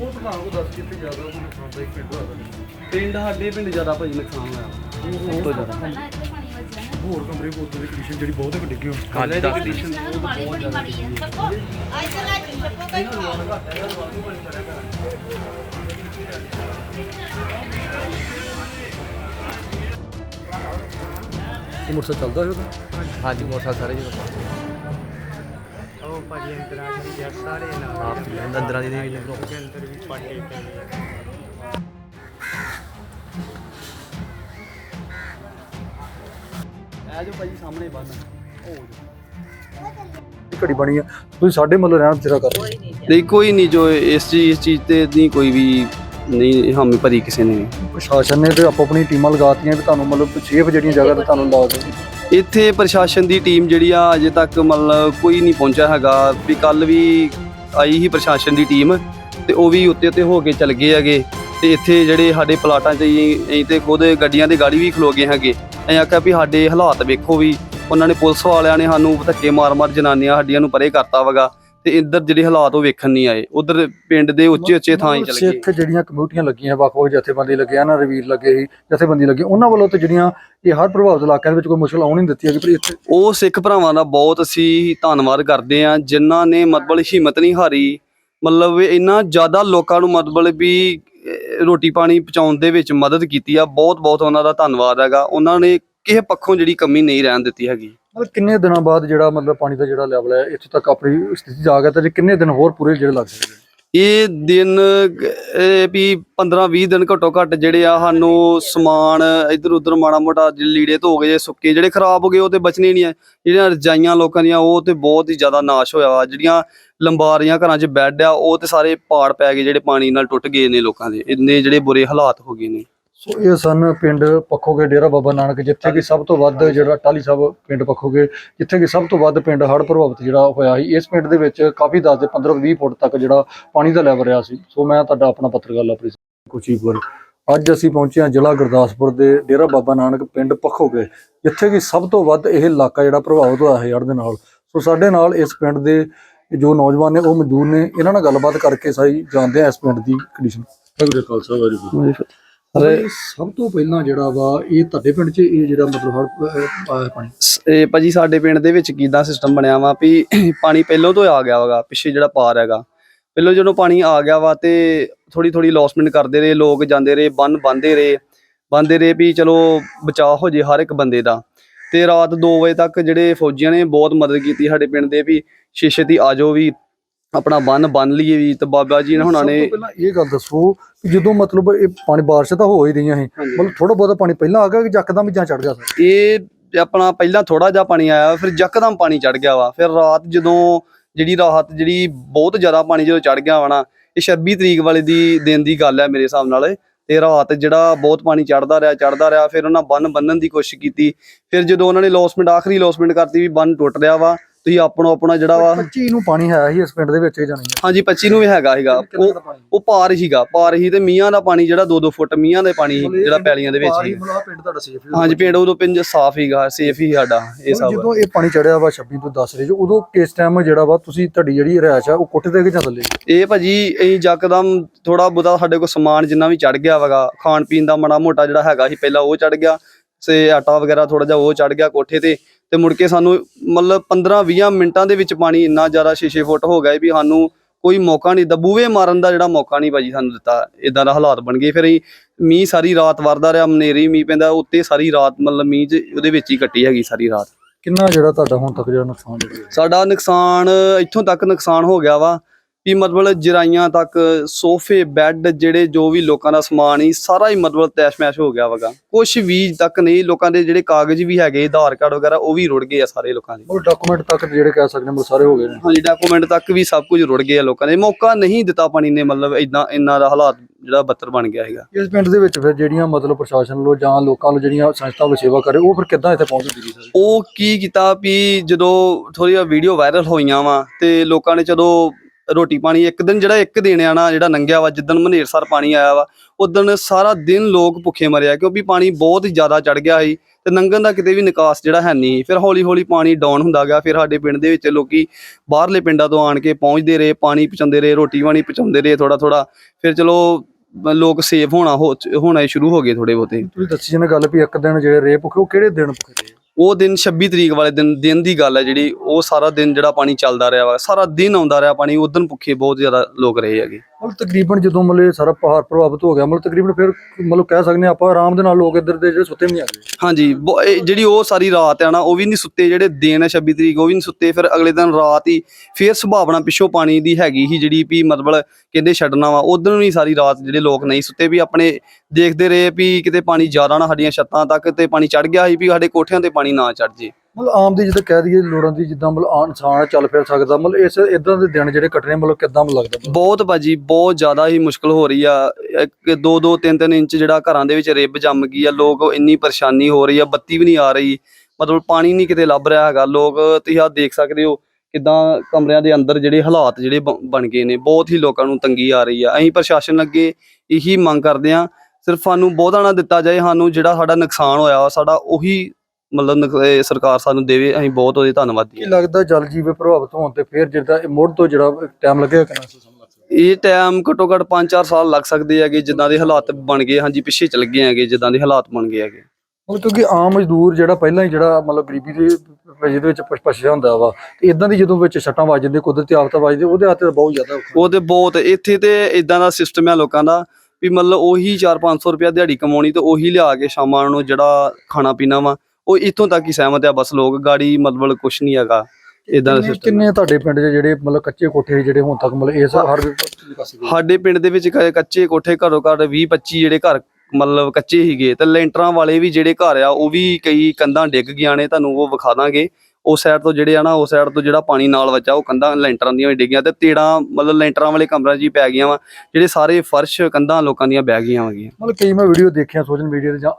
ਉਹ ਤਾਂ ਉਹ ਦੱਸ ਕਿੱਥੇ ਜ਼ਿਆਦਾ ਉਹ ਨੁਕਸਾਨ ਦਾ ਇੱਕ ਪਿੰਡ ਹੋਇਆ ਪਿੰਡ ਸਾਡੇ ਪਿੰਡ ਜ਼ਿਆਦਾ ਭਾਜੀ ਨੁਕਸਾਨ ਹੋਇਆ। ਤੋਂ ਜ਼ਿਆਦਾ। ਪਹਿਲਾਂ ਇੱਥੇ ਪਾਣੀ ਵੱਜਿਆ ਨਾ। ਹੋਰ ਕਮਰੇ ਕੋਲ ਦੀ ਕੰਡੀਸ਼ਨ ਜਿਹੜੀ ਬਹੁਤ ਵੱਡੀ ਕਿਉਂ? ਹਾਂਜੀ ਦਾ ਕੰਡੀਸ਼ਨ ਪਾਣੀ ਬੜੀ ਮਾੜੀ ਹੈ। ਸਭੋ ਅੱਜ ਤਾਂ ਲੈ ਕੇ ਸਭੋ ਕਈ ਇਹ ਮੋਟਰਸਾਈਕਲ ਚੱਲਦਾ ਹੈ ਉਹਦਾ ਹਾਂਜੀ ਮੋਟਰਸਾਈਕਲ ਸਾਰੇ ਜਦੋਂ ਉਹ ਭਾਜੀ ਅੰਦਰਾਂ ਦੇ ਜੱਟ ਸਾਰੇ ਨਾਲ। ਆਪ ਅੰਦਰਾਂ ਦੀ ਦੇ ਵੀ ਲੱਗੋ ਉਹਦੇ ਅੰਦਰ ਵੀ ਪਾਟੇ ਪੈ ਗਏ। ਇਹ ਜੋ ਭਾਜੀ ਸਾਹਮਣੇ ਬੰਨ। ਘੜੀ ਬਣੀ ਆ? ਤੁਸੀਂ ਸਾਡੇ ਮੱਲ ਰਹਿਣ ਤੇਰਾ ਕਰ। ਨਹੀਂ ਕੋਈ ਨਹੀਂ ਜੋ ਇਸ ਚੀਜ਼ ਇਸ ਚੀਜ਼ ਤੇ ਨਹੀਂ ਕੋਈ ਵੀ ਨਹੀਂ ਹਾਮੀ ਭਰੀ ਕਿਸੇ ਨੇ ਵੀ। ਪ੍ਰਸ਼ਾਸਨ ਨੇ ਤੇ ਆਪੋ ਆਪਣੀ ਟੀਮਾਂ ਲਗਾਤੀਆਂ ਵੀ ਤੁਹਾਨੂੰ ਮਤਲਬ ਸੇਫ ਜਿਹੜੀਆਂ ਜਗ੍ਹਾ ਤੇ ਤੁਹਾਨੂੰ ਲਾ ਦੇ ਇੱਥੇ ਪ੍ਰਸ਼ਾਸਨ ਦੀ ਟੀਮ ਜਿਹੜੀ ਆ ਅਜੇ ਤੱਕ ਮਤਲਬ ਕੋਈ ਨਹੀਂ ਪਹੁੰਚਿਆ ਹੈਗਾ ਵੀ ਕੱਲ ਵੀ ਆਈ ਹੀ ਪ੍ਰਸ਼ਾਸਨ ਦੀ ਟੀਮ ਤੇ ਉਹ ਵੀ ਉੱਤੇ ਉੱਤੇ ਹੋ ਕੇ ਚਲ ਗਏ ਹੈਗੇ ਤੇ ਇੱਥੇ ਜਿਹੜੇ ਸਾਡੇ ਪਲਾਟਾਂ 'ਚ ਅਸੀਂ ਅਸੀਂ ਤੇ ਖੁਦ ਗੱਡੀਆਂ ਦੇ ਗਾੜੀ ਵੀ ਖਲੋ ਗਏ ਹੈਗੇ। ਅਸੀਂ ਆਖਿਆ ਵੀ ਸਾਡੇ ਹਾਲਾਤ ਵੇਖੋ ਵੀ, ਉਹਨਾਂ ਨੇ ਪੁਲਿਸ ਵਾਲਿਆਂ ਨੇ ਸਾਨੂੰ ਧੱਕੇ ਮਾਰ-ਮਾਰ ਜਨਾਨੀਆਂ ਸਾਡੀਆਂ ਨੂੰ ਪਰੇ ਕਰਤਾ ਵਗਾ। ਤੇ ਇੱਧਰ ਜਿਹੜੇ ਹਾਲਾਤ ਉਹ ਵੇਖਣ ਨਹੀਂ ਆਏ। ਉਧਰ ਪਿੰਡ ਦੇ ਉੱਚੇ ਉੱਚੇ ਥਾਂ ਹੀ ਚਲ ਗਏ। ਸਿੱਖ ਜਿਹੜੀਆਂ ਕਮਿਊਨਿਟੀਆਂ ਲੱਗੀਆਂ ਵੱਖ-ਵੱਖ ਜਥੇਬੰਦੀ ਲੱਗੇ ਆ ਨਾ ਰਵੀਰ ਲੱਗੇ ਸੀ ਜਥੇਬੰਦੀ ਲੱਗੀ ਉਹਨਾਂ ਵੱਲੋਂ ਤੇ ਜਿਹੜੀਆਂ ਇਹ ਹਰ ਪ੍ਰਭਾਵਿਤ ਇਲਾਕਿਆਂ ਦੇ ਵਿੱਚ ਕੋਈ ਮੁਸ਼ਕਲ ਆਉਣ ਨਹੀਂ ਦਿੱਤੀ ਹੈਗੀ ਪਰ ਇੱਥੇ ਉਹ ਸਿੱਖ ਭਰਾਵਾਂ ਦਾ ਬਹੁਤ ਅਸੀਂ ਧੰਨਵਾਦ ਕਰਦੇ ਆ ਜਿਨ੍ਹਾਂ ਨੇ ਮਤਲਬ ਹਿੰਮਤ ਨਹੀਂ ਹਾਰੀ। ਮਤਲਬ ਇੰਨਾ ਜ਼ਿਆਦਾ ਲੋਕਾਂ ਨੂੰ ਮਤਲਬ ਵੀ ਰੋਟੀ ਪਾਣੀ ਪਹੁੰਚਾਉਣ ਦੇ ਵਿੱਚ ਮਦਦ ਕੀਤੀ ਆ। ਬਹੁਤ ਬਹੁਤ ਉਹਨਾਂ ਦਾ ਧੰਨਵਾਦ ਹੈਗਾ। ਉਹਨਾਂ ਨੇ ਕਿਸੇ ਪੱਖੋਂ ਜਿਹੜੀ ਕਮੀ ਨਹੀਂ ਰਹਿਣ ਦਿੱਤੀ ਹੈਗੀ। ਮਤਲਬ ਕਿੰਨੇ ਦਿਨਾਂ ਬਾਅਦ ਜਿਹੜਾ ਮਤਲਬ ਪਾਣੀ ਦਾ ਜਿਹੜਾ ਲੈਵਲ ਹੈ, ਇੱਥੇ ਤੱਕ ਆਪਣੀ ਸਥਿਤੀ 'ਚ ਆ ਗਿਆ ਤਾਂ ਜੇ ਕਿੰਨੇ ਦਿਨ ਹੋਰ ਪੂਰੇ ਜਿਹੜੇ ਲੱਗ ਸਕਦੇ ਇਹ ਦਿਨ, ਇਹ ਵੀ 15 20 ਦਿਨ ਘੱਟੋ ਘੱਟ ਜਿਹੜੇ ਆ ਸਾਨੂੰ ਸਮਾਨ ਇਧਰ ਉਧਰ ਮਾੜਾ ਮੋਟਾ ਜਿਹੜੇ ਲੀੜੇ ਧੋ ਗਏ, ਸੁੱਕੇ, ਜਿਹੜੇ ਖਰਾਬ ਹੋ ਗਏ ਉਹ ਤੇ ਬਚਣੇ ਨਹੀਂ ਆ। ਜਿਹੜੀਆਂ ਰਜਾਈਆਂ ਲੋਕਾਂ ਦੀਆਂ ਉਹ ਤੇ ਬਹੁਤ ਹੀ ਜ਼ਿਆਦਾ ਨਾਸ਼ ਹੋਇਆ ਵਾ। ਜਿਹੜੀਆਂ ਲੰਬਾਰੀਆਂ ਘਰਾਂ 'ਚ ਬੈੱਡ ਆ, ਉਹ ਤੇ ਸਾਰੇ ਪਾੜ ਪੈ ਗਏ ਜਿਹੜੇ ਪਾਣੀ ਨਾਲ ਟੁੱਟ ਗਏ ਨੇ ਲੋਕਾਂ ਦੇ। ਇੰਨੇ ਜਿਹੜੇ ਬੁਰੇ ਹਾਲਾਤ ਹੋ ਗਏ ਨੇ। ਸੋ ਇਹ ਸਨ ਪਿੰਡ ਪੱਖੋਗੇ ਡੇਰਾ ਬਾਬਾ ਨਾਨਕ, ਜਿੱਥੇ ਕਿ ਸਭ ਤੋਂ ਵੱਧ ਜਿਹੜਾ ਟਾਲੀ ਸਾਹਿਬ ਪਿੰਡ ਪੱਖੋਗੇ, ਜਿੱਥੇ ਕਿ ਸਭ ਤੋਂ ਵੱਧ ਪਿੰਡ ਹੜ੍ਹ ਪ੍ਰਭਾਵਿਤ ਜਿਹੜਾ ਹੋਇਆ ਸੀ। ਇਸ ਪਿੰਡ ਦੇ ਵਿੱਚ ਕਾਫੀ ਦੱਸਦੇ 15 20 ਫੁੱਟ ਤੱਕ ਜਿਹੜਾ ਪਾਣੀ ਦਾ ਲੈਵਲ ਰਿਹਾ ਸੀ। ਸੋ ਮੈਂ ਤੁਹਾਡਾ ਆਪਣਾ ਪੱਤਰਕਾਰ ਲਵਪ੍ਰੀਤ ਸਿੰਘ ਕੁਚੀਪੁਰ ਅੱਜ ਅਸੀਂ ਪਹੁੰਚੇ ਹਾਂ ਜ਼ਿਲ੍ਹਾ ਗੁਰਦਾਸਪੁਰ ਦੇ ਡੇਰਾ ਬਾਬਾ ਨਾਨਕ ਪਿੰਡ ਪੱਖੋਗੇ, ਜਿੱਥੇ ਕਿ ਸਭ ਤੋਂ ਵੱਧ ਇਹ ਇਲਾਕਾ ਜਿਹੜਾ ਪ੍ਰਭਾਵਿਤ ਹੋਇਆ ਹੈ ਹੜ੍ਹ ਦੇ ਨਾਲ। ਸੋ ਸਾਡੇ ਨਾਲ ਇਸ ਪਿੰਡ ਦੇ ਜੋ ਨੌਜਵਾਨ ਨੇ, ਉਹ ਮਜ਼ਦੂਰ ਨੇ। ਇਹਨਾਂ ਨਾਲ ਗੱਲਬਾਤ ਕਰਕੇ ਸਾਰੀ ਜਾਣਦੇ ਆ ਇਸ ਪਿੰਡ ਦੀ ਕੰਡੀਸ਼ਨ ਵਾਹਿਗੁਰੂ ਜੀ ਕਾ ਖਾਲਸਾ, ਵਾਹਿਗੁਰੂ ਜੀ ਕੀ ਅਰੇ ਸਭ ਤੋਂ ਪਹਿਲਾਂ ਜਿਹੜਾ ਵਾ ਇਹ ਤੁਹਾਡੇ ਪਿੰਡ 'ਚ ਇਹ ਜਿਹੜਾ ਮਤਲਬ ਹੜ ਆਇਆ ਪਾਣੀ? ਇਹ ਭਾਜੀ ਸਾਡੇ ਪਿੰਡ ਦੇ ਵਿੱਚ ਕਿਦਾਂ ਸਿਸਟਮ ਬਣਿਆ ਵਾ ਵੀ ਪਾਣੀ ਪਹਿਲਾਂ ਤੋਂ ਆ ਗਿਆ ਵਗਾ ਪਿੱਛੇ ਜਿਹੜਾ ਪਾਰ ਹੈਗਾ। ਪਹਿਲਾਂ ਜਦੋਂ ਪਾਣੀ ਆ ਗਿਆ ਵਾ ਤੇ ਥੋੜੀ ਥੋੜੀ ਲੌਸਮੈਂਟ ਕਰਦੇ ਰਹੇ ਲੋਕ ਜਾਂਦੇ ਰਹੇ ਬੰਨ ਬੰਦੇ ਰਹੇ। ਬੰਦੇ ਰਹੇ ਵੀ ਚਲੋ ਬਚਾਅ ਹੋ ਜੇ ਹਰ ਇੱਕ ਬੰਦੇ ਦਾ। ਤੇ ਰਾਤ 2 ਵਜੇ ਤੱਕ ਜਿਹੜੇ ਫੌਜੀਆਂ ਨੇ ਬਹੁਤ ਮਦਦ ਕੀਤੀ ਸਾਡੇ ਪਿੰਡ ਦੇ ਵੀ ਸ਼ੀਸ਼ੇ ਦੀ ਆਜੋ ਵੀ। ਆਪਣਾ ਬੰਨ ਬੰਨ ਲਈਏ ਵੀ ਤੇ ਬਾਬਾ ਜੀ ਨੇ ਹੁਣਾਂ ਨੇ ਪਹਿਲਾਂ ਇਹ ਗੱਲ ਦੱਸੋ ਕਿ ਜਦੋਂ ਮਤਲਬ ਇਹ ਪਾਣੀ ਬਾਰਿਸ਼ ਤਾਂ ਹੋ ਹੀ ਰਹੀਆਂ ਸੀ। ਮਤਲਬ ਥੋੜਾ ਬਹੁਤਾ ਪਾਣੀ ਪਹਿਲਾਂ ਆ ਗਿਆ ਕਿ ਯਕਦਮ ਹੀ ਜਾਂ ਚੜ ਗਿਆ ਇਹ ਆਪਣਾ ਪਹਿਲਾਂ ਥੋੜਾ ਜਿਹਾ ਪਾਣੀ ਆਇਆ ਫਿਰ ਯਕਦਮ ਪਾਣੀ ਚੜ ਗਿਆ ਵਾ ਫਿਰ ਰਾਤ ਜਦੋਂ ਜਿਹੜੀ ਰਾਹਤ ਜਿਹੜੀ ਬਹੁਤ ਜ਼ਿਆਦਾ ਪਾਣੀ ਜਦੋਂ ਚੜ ਗਿਆ ਵਾ ਨਾ ਇਹ 26 ਤਰੀਕ ਵਾਲੇ ਦੀ ਦਿਨ ਦੀ ਗੱਲ ਹੈ ਮੇਰੇ ਹਿਸਾਬ ਨਾਲ ਤੇ ਰਾਤ ਜਿਹੜਾ ਬਹੁਤ ਪਾਣੀ ਚੜਦਾ ਰਿਹਾ ਚੜਦਾ ਰਿਹਾ ਫਿਰ ਉਹਨਾਂ ਬੰਨ ਬੰਨਣ ਦੀ ਕੋਸ਼ਿਸ਼ ਕੀਤੀ ਫਿਰ ਜਦੋਂ ਉਹਨਾਂ ਨੇ ਲੌਸਮੈਂਟ ਆਖਰੀ ਲੌਸਮੈਂਟ ਕਰਤੀ ਵੀ ਬੰਨ ਟੁੱਟ ਰਿਹਾ ਵਾ ਤੁਸੀਂ ਆਪਣੋ ਆਪਣਾ ਜਿਹੜਾ ਵਾ 25 ਨੂੰ ਪਾਣੀ ਹੈ ਹੀ ਇਸ ਪਿੰਡ ਦੇ ਵਿੱਚ ਇਹ ਜਾਣੀ ਹੈ। ਹਾਂਜੀ 25 ਨੂੰ ਵੀ ਹੈਗਾ ਸੀਗਾ। ਉਹ ਦਾ ਉਹ ਪਾਰ ਸੀਗਾ। ਪਾਰ ਹੀ ਤੇ ਮੀਂਹਾਂ ਦਾ ਪਾਣੀ ਜਿਹੜਾ 2-2 ਫੁੱਟ ਮੀਂਹਾਂ ਦੇ ਪਾਣੀ ਜਿਹੜਾ ਪੈਲੀਆਂ ਦੇ ਵਿੱਚ ਹੀ ਪਿੰਡ ਤੁਹਾਡਾ ਸੇਫ ਹਾਂਜੀ ਪਿੰਡ ਉਦੋਂ ਪਿੰਡ ਸਾਫ਼ ਹੀਗਾ ਸੇਫ ਹੀ ਸਾਡਾ ਇਹ ਸਭ। ਜਦੋਂ ਇਹ ਪਾਣੀ ਚੜਿਆ ਵਾ 26 ਤੋਂ 10 ਰਹੇ ਜੋ ਉਦੋਂ ਕਿਸ ਟਾਈਮ ਜਿਹੜਾ ਵਾ ਤੁਸੀਂ ਤੁਹਾਡੀ ਜਿਹੜੀ ਰਿਹਾਇਸ਼ ਆ ਉਹ ਕੋਠੇ ਤੇ ਕਿ ਜਾਂ ਥੱਲੇ? ਇਹ ਭਾਜੀ ਅਸੀਂ ਜੱਕਦਮ ਥੋੜਾ ਬਹੁਤਾ ਸਾਡੇ ਕੋਲ ਸਮਾਨ ਜਿੰਨਾ ਵੀ ਚੜ ਗਿਆ ਵਗਾ ਖਾਣ ਪੀਣ ਦਾ ਮਾੜਾ ਮੋਟਾ ਜਿਹੜਾ ਹੈਗਾ ਸੀ ਪਹਿਲਾਂ ਉਹ ਚੜ ਗਿਆ। ਸੇ ਆਟਾ ਵਗੈਰਾ ਥੋੜਾ ਜਿਹਾ ਉਹ ਚੜ ਗਿਆ ਕੋਠੇ ਤੇ। ਤੇ ਮੁੜ ਕੇ ਸਾਨੂੰ ਮਤਲਬ 15-20 ਮਿੰਟਾਂ ਦੇ ਵਿੱਚ ਪਾਣੀ ਇੰਨਾ ਜ਼ਿਆਦਾ 6-6 ਫੁੱਟ ਹੋ ਗਿਆ ਵੀ ਸਾਨੂੰ ਕੋਈ ਮੌਕਾ ਨਹੀਂ ਦਬੂਵੇ ਮਾਰਨ ਦਾ ਜਿਹੜਾ ਮੌਕਾ ਨਹੀਂ ਭਾਜੀ ਸਾਨੂੰ ਦਿੱਤਾ ਇਦਾਂ ਦਾ ਹਾਲਾਤ ਬਣ ਗਏ। ਫਿਰ ਅਸੀਂ ਮੀਂਹ ਸਾਰੀ ਰਾਤ ਵਰਦਾ ਰਿਹਾ ਮਨੇਰੀ ਮੀਂਹ ਪੈਂਦਾ ਉੱਤੇ ਸਾਰੀ ਰਾਤ ਮਤਲਬ ਮੀਂਹ 'ਚ ਉਹਦੇ ਵਿੱਚ ਹੀ ਕੱਟੀ ਹੈਗੀ ਸਾਰੀ ਰਾਤ। ਕਿੰਨਾ ਜਿਹੜਾ ਤੁਹਾਡਾ ਹੁਣ ਤੱਕ ਜਿਹੜਾ ਨੁਕਸਾਨ ਸਾਡਾ ਨੁਕਸਾਨ ਇੱਥੋਂ ਤੱਕ ਨੁਕਸਾਨ ਹੋ ਗਿਆ ਵਾ। ਵੀ ਮਤਲਬ ਜਰਾਈਆਂ ਤੱਕ ਸੋਫੇ ਬੈੱਡ ਜਿਹੜੇ ਜੋ ਵੀ ਲੋਕਾਂ ਦਾ ਸਮਾਨ ਸੀ ਸਾਰਾ ਹੀ ਮਤਲਬ ਤੈਸ਼-ਮੈਸ਼ ਹੋ ਗਿਆ ਵਗਾ। ਕੁਝ ਵੀ ਤੱਕ ਨਹੀਂ ਲੋਕਾਂ ਦੇ ਜਿਹੜੇ ਕਾਗਜ਼ ਵੀ ਹੈਗੇ ਆਧਾਰ ਕਾਰਡ ਵਗੈਰਾ ਉਹ ਵੀ ਰੁੜ ਗਏ ਆ ਸਾਰੇ ਲੋਕਾਂ ਦੇ। ਉਹ ਡਾਕੂਮੈਂਟ ਤੱਕ ਜਿਹੜੇ ਕਹਿ ਸਕਦੇ ਹਾਂ ਸਾਰੇ ਹੋ ਗਏ ਨੇ। ਹਾਂਜੀ ਡਾਕੂਮੈਂਟ ਤੱਕ ਵੀ ਸਭ ਕੁਝ ਰੁੜ ਗਏ ਆ ਲੋਕਾਂ ਦੇ। ਮੌਕਾ ਨਹੀਂ ਦਿੱਤਾ ਪਾਣੀ ਨੇ ਮਤਲਬ ਇਦਾਂ ਇੰਨਾ ਦਾ ਹਾਲਾਤ ਜਿਹੜਾ ਬੱਤਰ ਬਣ ਗਿਆ ਹੈਗਾ। ਇਸ ਪਿੰਡ ਦੇ ਵਿੱਚ ਫਿਰ ਜਿਹੜੀਆਂ ਮਤਲਬ ਪ੍ਰਸ਼ਾਸਨ ਵੱਲੋਂ ਜਾਂ ਲੋਕਾਂ ਵੱਲੋਂ ਜਿਹੜੀਆਂ ਸੰਸਥਾਵਾਂ ਵੱਲੋਂ ਸੇਵਾ ਕਰੇ ਉਹ ਫਿਰ ਕਿੱਦਾਂ ਇੱਥੇ ਪਹੁੰਚਦੀ ਰਹੀ ਸਰ ਉਹ ਕੀ ਕੀਤਾ ਵੀ ਜਦੋਂ ਥੋੜ੍ਹੀਆਂ ਵੀਡੀਓ ਵਾਇਰਲ ਹੋਈਆਂ ਵਾ ਤੇ ਲੋਕਾਂ ਨੇ ਜਦੋਂ ਰੋਟੀ ਪਾਣੀ ਇੱਕ ਦਿਨ ਜਿਹੜਾ ਇੱਕ ਦਿਨ ਆ ਨਾ, ਜਿਹੜਾ ਨੰਗਿਆ ਵਾ, ਜਿੱਦਣ ਮਨੇਰ ਮਨੇਰਸਰ ਪਾਣੀ ਆਇਆ ਵਾ ਉਦੋਂ ਸਾਰਾ ਦਿਨ ਲੋਕ ਭੁੱਖੇ ਮਰਿਆ, ਕਿਉਂਕਿ ਪਾਣੀ ਬਹੁਤ ਹੀ ਜ਼ਿਆਦਾ ਚੜ ਗਿਆ ਸੀ ਤੇ ਲੰਘਣ ਦਾ ਕਿਤੇ ਵੀ ਨਿਕਾਸ ਜਿਹੜਾ ਹੈ ਨਹੀਂ ਫਿਰ ਹੌਲੀ ਹੌਲੀ ਪਾਣੀ ਡਾਊਨ ਹੁੰਦਾ ਗਿਆ, ਫਿਰ ਸਾਡੇ ਪਿੰਡ ਦੇ ਵਿੱਚ ਲੋਕੀ ਬਾਹਰਲੇ ਪਿੰਡਾਂ ਤੋਂ ਆਣ ਕੇ ਪਹੁੰਚਦੇ ਰਹੇ, ਪਾਣੀ ਪਹੁੰਚਾਉਂਦੇ ਰਹੇ, ਰੋਟੀ ਪਾਣੀ ਪਹੁੰਚਾਉਂਦੇ ਰਹੇ ਥੋੜਾ ਥੋੜਾ ਫਿਰ ਚਲੋ ਲੋਕ ਸੇਫ ਹੋਣਾ ਹੋ, ਹੋਣਾ ਸ਼ੁਰੂ ਹੋ ਗਏ ਥੋੜੇ ਬਹੁਤੇ। ਤੁਸੀਂ ਦੱਸੀ ਜਨੇ ਗੱਲ ਵੀ ਇੱਕ ਦਿਨ ਜਿਹੜੇ ਰੇ ਉਹ ਕਿਹੜੇ ਦਿਨ ਭੁੱਖੇ ਰਹੇ? ਉਹ ਦਿਨ 26 ਤਰੀਕ ਵਾਲੇ ਦਿਨ ਦਿਨ ਦੀ ਗੱਲ ਹੈ ਜਿਹੜੀ, ਉਹ ਸਾਰਾ ਦਿਨ ਜਿਹੜਾ ਪਾਣੀ ਚੱਲਦਾ ਰਿਹਾ ਵਾ, ਸਾਰਾ ਦਿਨ ਆਉਂਦਾ ਰਿਹਾ ਪਾਣੀ ਉਦੋਂ ਭੁੱਖੇ ਬਹੁਤ ਜ਼ਿਆਦਾ ਲੋਕ ਰਹੇ ਹੈਗੇ। ਮਤਲਬ ਤਕਰੀਬਨ ਜਦੋਂ ਮਤਲਬ ਇਹ ਸਾਰਾ ਪਹਾੜ ਪ੍ਰਭਾਵਿਤ ਹੋ ਗਿਆ, ਮਤਲਬ ਤਕਰੀਬਨ ਫਿਰ ਮਤਲਬ ਕਹਿ ਸਕਦੇ ਹਾਂ ਆਪਾਂ ਆਰਾਮ ਦੇ ਨਾਲ ਲੋਕ ਇੱਧਰ ਦੇ ਜਿਹੜੇ ਸੁੱਤੇ ਵੀ ਨਹੀਂ ਆ ਗਏ ਹਾਂਜੀ ਬਹੁ- ਇਹ ਜਿਹੜੀ ਉਹ ਸਾਰੀ ਰਾਤ ਆ ਨਾ, ਉਹ ਵੀ ਨਹੀਂ ਸੁੱਤੇ, ਜਿਹੜੇ ਦਿਨ ਹੈ 26 ਤਰੀਕ, ਉਹ ਵੀ ਨਹੀਂ ਸੁੱਤੇ, ਫਿਰ ਅਗਲੇ ਦਿਨ ਰਾਤ ਹੀ ਫਿਰ ਸੰਭਾਵਨਾ ਪਿੱਛੋਂ ਪਾਣੀ ਦੀ ਹੈਗੀ ਹੀ ਜਿਹੜੀ ਵੀ ਮਤਲਬ ਕਹਿੰਦੇ ਛੱਡਣਾ ਵਾ ਉਦੋਂ ਵੀ ਸਾਰੀ ਰਾਤ ਜਿਹੜੇ ਲੋਕ ਨਹੀਂ ਸੁੱਤੇ, ਵੀ ਆਪਣੇ ਦੇਖਦੇ ਰਹੇ ਵੀ ਕਿਤੇ ਪਾਣੀ ਜ਼ਿਆਦਾ ਨਾ ਸਾਡੀਆਂ ਛੱਤਾਂ ਤੱਕ ਤੇ ਪਾਣੀ ਚੜ ਗਿਆ ਸੀ, ਵੀ ਸਾਡੇ ਕੋਠਿਆਂ ਤੇ ਪਾਣੀ ਨਾ ਚੜ ਜੇ। ਮਤਲਬ ਆਮ ਦੀ ਜਿੱਦਾਂ ਕਹਿ ਦਈਏ ਲੋੜਾਂ ਦੀ ਜਿੱਦਾਂ ਮਤਲਬ ਆਮ ਇਨਸਾਨ ਚੱਲ ਫਿਰ ਸਕਦਾ ਮਤਲਬ ਇਸ ਇਦਾਂ ਦੇ ਦਿਨ ਜਿਹੜੇ ਕੱਟਣੇ ਮਤਲਬ ਕਿੱਦਾਂ ਲੱਗਦਾ ਬਹੁਤ ਭਾਜੀ ਬਹੁਤ ਜ਼ਿਆਦਾ ਹੀ ਮੁਸ਼ਕਲ ਹੋ ਰਹੀ ਆ। ਇੱਕ ਦੋ ਦੋ ਤਿੰਨ ਤਿੰਨ ਇੰਚ ਜਿਹੜਾ ਘਰਾਂ ਦੇ ਵਿੱਚ ਰਿੱਬ ਜੰਮ ਗਈ ਆ ਲੋਕ ਇੰਨੀ ਪਰੇਸ਼ਾਨੀ ਹੋ ਰਹੀ ਆ ਬੱਤੀ ਵੀ ਨਹੀਂ ਆ ਰਹੀ। ਮਤਲਬ ਪਾਣੀ ਨਹੀਂ ਕਿਤੇ ਲੱਭ ਰਿਹਾ ਹੈਗਾ। ਲੋਕ ਤੁਸੀਂ ਆ ਦੇਖ ਸਕਦੇ ਹੋ ਕਿਦਾਂ ਕਮਰਿਆਂ ਦੇ ਅੰਦਰ ਜਿਹੜੇ ਹਾਲਾਤ ਜਿਹੜੇ ਬ- ਬਣ ਗਏ ਨੇ। ਬਹੁਤ ਹੀ ਲੋਕਾਂ ਨੂੰ ਤੰਗੀ ਆ ਰਹੀ ਆ। ਅਸੀਂ ਪ੍ਰਸ਼ਾਸਨ ਅੱਗੇ ਇਹੀ ਮੰਗ ਕਰਦੇ ਆ ਸਿਰਫ ਸਾਨੂੰ ਬਹੁਤਾ ਨਾ ਦਿੱਤਾ ਜਾਏ ਸਾਨੂੰ ਜਿਹੜਾ ਸਾਡਾ ਨੁਕਸਾਨ ਹੋਇਆ ਵਾ, ਸਾਡਾ ਉਹੀ ਮਤਲਬ ਨੁਕ- ਇਹ ਸਰਕਾਰ ਸਾਨੂੰ ਦੇਵੇ ਅਸੀਂ ਬਹੁਤ ਉਹਦੇ ਧੰਨਵਾਦੀ ਕੀ ਹਾਂ ਲੱਗਦਾ ਜਲ ਜੀਵੇ ਪ੍ਰਭਾਵਿਤ ਹੋਣ ਤੇ ਫਿਰ ਜਿਹੜਾ ਇਹ ਮੁੜ ਤੋਂ ਜਿਹੜਾ ਟਾਈਮ ਲੱਗੇਗਾ ਕਿੰਨਾ ਸਮਾਂ ਇਹ ਟਾਈਮ ਘੱਟੋ ਘੱਟ 5-4 ਸਾਲ ਲੱਗ ਸਕਦੇ ਹੈਗੇ ਜਿੱਦਾਂ ਦੇ ਹਾਲਾਤ ਬਣ ਗਏ ਹਾਂਜੀ ਪਿੱਛੇ ਚੱਲ ਗਏ ਹੈਗੇ ਜਿੱਦਾਂ ਦੇ ਹਾਲਾਤ ਬਣ ਗਏ ਹੈਗੇ। ਮਤਲਬ ਕਿਉਂਕਿ ਆਮ ਮਜ਼ਦੂਰ ਜਿਹੜਾ ਪਹਿਲਾਂ ਹੀ ਜਿਹੜਾ ਮਤਲਬ ਗਰੀਬੀ ਦੇ ਜਿਹਦੇ ਵਿੱਚ ਪਛ- ਪਛਿਆ ਹੁੰਦਾ ਵਾ ਤੇ ਇਦਾਂ ਦੀ ਜਦੋਂ ਵਿੱਚ ਛੱਟਾਂ ਵੱਜ ਜਾਂਦੀਆਂ ਕੁਦਰਤੀ ਆਫਤਾਂ ਵੱਜਦੀਆਂ ਉਹਦੇ ਹੱਥ ਤੇ ਬਹੁਤ ਜ਼ਿਆਦਾ ਔਖਾ। ਉਹ ਤੇ ਬਹੁਤ ਇੱਥੇ ਤੇ ਇਦਾਂ ਦਾ ਸਿਸਟਮ ਹੈ ਲੋਕਾਂ ਦਾ ਵੀ ਮਤਲਬ ਉਹੀ 4-500 ਰੁਪਇਆ ਦਿਹਾੜੀ ਕਮਾਉਣੀ ਤੇ ਉਹੀ ਲਿਆ ਕੇ ਸ਼ਾਮਾਂ ਨੂੰ ਜਿਹੜਾ ਖਾਣਾ ਪੀਣਾ ਵਾ ਉਹ ਇੱਥੋਂ ਤੱਕ ਹੀ ਸਹਿਮਤ ਆ ਬਸ ਲੋਕ ਗਾੜੀ ਮਤਲਬ ਕੁਝ ਨਹੀਂ ਹੈਗਾ ਇਦਾਂ ਦਾ ਸਿਸਟਮ ਕਿੰਨੇ ਤੁਹਾਡੇ ਪਿੰਡ 'ਚ ਜਿਹੜੇ ਮਤਲਬ ਕੱਚੇ ਕੋਠੇ ਜਿਹੜੇ ਹੁਣ ਤੱਕ ਮਤਲਬ ਇਸ ਹਰ ਵਿਕਾਸ ਦੇ ਸਾਡੇ ਪਿੰਡ ਦੇ ਵਿੱਚ ਕ- ਕੱਚੇ ਕੋਠੇ ਘਰੋਂ ਘਰ 20-25 ਜਿਹੜੇ ਘਰ ਮਤਲਬ ਕੱਚੇ ਹੀਗੇ ਤੇ ਲੈਂਟਰਾਂ ਵਾਲੇ ਵੀ ਜਿਹੜੇ ਘਰ ਆ ਉਹ ਵੀ ਕਈ ਕੰਧਾਂ ਡਿੱਗ ਗਈਆਂ ਨੇ ਤੁਹਾਨੂੰ ਉਹ ਵਿਖਾ ਦਾਂਗੇ। ਉਸ ਸਾਈਡ ਤੋਂ ਜਿਹੜੇ ਆ ਨਾ ਉਸ ਸਾਈਡ ਤੋਂ ਜਿਹੜਾ ਪਾਣੀ ਨਾਲ ਵੱਜਾ ਉਹ ਕੰਧਾਂ ਲੈਂਟਰਾਂ ਦੀਆਂ ਵੀ ਡਿੱਗੀਆਂ ਤੇ ਤੇੜਾਂ ਮਤਲਬ ਲੈਂਟਰਾਂ ਵਾਲੇ ਕਮਰਿਆਂ 'ਚ ਹੀ ਪੈ ਗਈਆਂ ਵਾ ਜਿਹੜੇ ਸਾਰੇ ਫਰਸ਼ ਕੰਧਾਂ ਲੋਕਾਂ ਦੀਆਂ ਬਹਿ ਗਈਆਂ ਵਾਗੀਆਂ ਮਤਲਬ ਕਈ ਮੈਂ ਵੀਡੀਓ ਦੇਖੀਆਂ ਸੋਸ਼ਲ ਮੀਡੀਆ ਤੇ ਜਾਂ